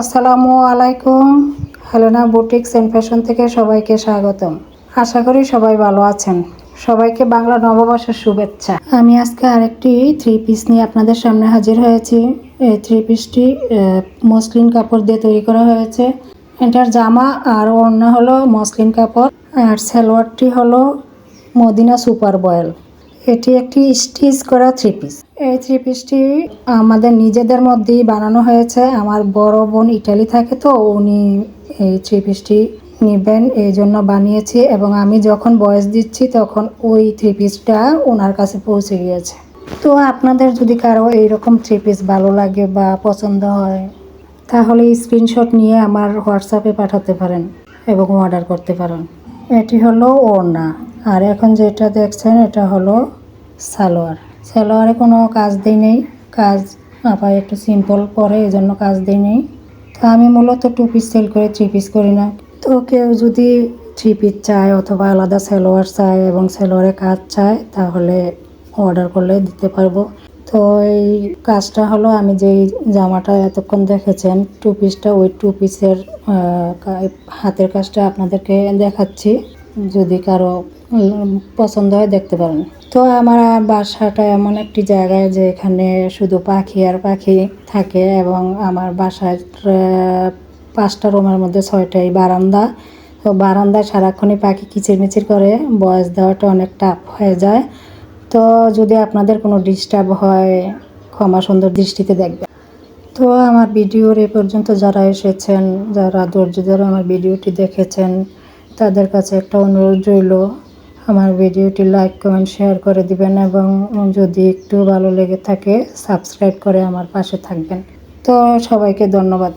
আসসালামু আলাইকুম। Helena boutiques and fashion থেকে সবাইকে স্বাগতম। আশা করি সবাই ভালো আছেন। সবাইকে বাংলা নববর্ষের শুভেচ্ছা। আমি আজকে আরেকটি থ্রি পিস নিয়ে আপনাদের সামনে হাজির হয়েছি। এই থ্রি পিসটি মসলিন কাপড় দিয়ে তৈরি করা হয়েছে। এটার জামা আর অন্য হলো মসলিন কাপড়। আর সালোয়ারটি হলো মদিনা সুপার বয়েল। এটি একটি স্টিচ করা থ্রি পিস এই থ্রি পিসটি আমাদের নিজেদের মধ্যেই বানানো হয়েছে। আমার বড় বোন ইটালি থাকে তো, উনি এই থ্রি পিসটি নেবেন, এই জন্য বানিয়েছি এবং আমি যখন বয়স দিচ্ছি তখন ওই থ্রি পিসটা ওনার কাছে পৌঁছে গিয়েছে। তো আপনাদের যদি কারও এইরকম থ্রি পিস ভালো লাগে বা পছন্দ হয়, তাহলে স্ক্রিনশট নিয়ে আমার হোয়াটসঅ্যাপে পাঠাতে পারেন এবং অর্ডার করতে পারেন। এটি হলো ওড়না আর এখন যেটা দেখছেন, এটা হলো সালোয়ার। সালোয়ারে কোনো কাজ দিই নেই, কাজ আবার একটু সিম্পল পরে এই জন্য কাজ দিই নেই। তো আমি মূলত টু পিস সেল করে থ্রি পিস করি না। তো কেউ যদি থ্রি পিস চায় অথবা আলাদা সালোয়ার চায় এবং সালোয়ারে কাজ চায়, তাহলে অর্ডার করলে দিতে পারব। তো এই কাজটা হলো আমি যেই জামাটা এতক্ষণ দেখেছেন টু পিসটা ওই টু পিসের হাতের কাজটা আপনাদেরকে দেখাচ্ছি। যদি কারও পছন্দ হয় দেখতে পারেন। তো আমার বাসাটা এমন একটি জায়গায় যে এখানে শুধু পাখি আর পাখি থাকে এবং আমার বাসার পাঁচটা রুমের মধ্যে ছয়টাই বারান্দা। তো বারান্দায় সারাক্ষণই পাখি কিচিরমিচির করে, বয়স দেওয়াটা অনেক টাফ হয়ে যায়। তো যদি আপনাদের কোনো ডিস্টার্ব হয়, ক্ষমা সুন্দর দৃষ্টিতে দেখবেন। তো আমার ভিডিওর এ পর্যন্ত যারা এসেছেন, যারা ধৈর্য ধরে আমার ভিডিওটি দেখেছেন তাদের কাছে একটা অনুরোধ রইল, আমার ভিডিওটি লাইক কমেন্ট শেয়ার করে দিবেন এবং যদি একটু ভালো লেগে থাকে সাবস্ক্রাইব করে আমার পাশে থাকবেন। তো সবাইকে ধন্যবাদ।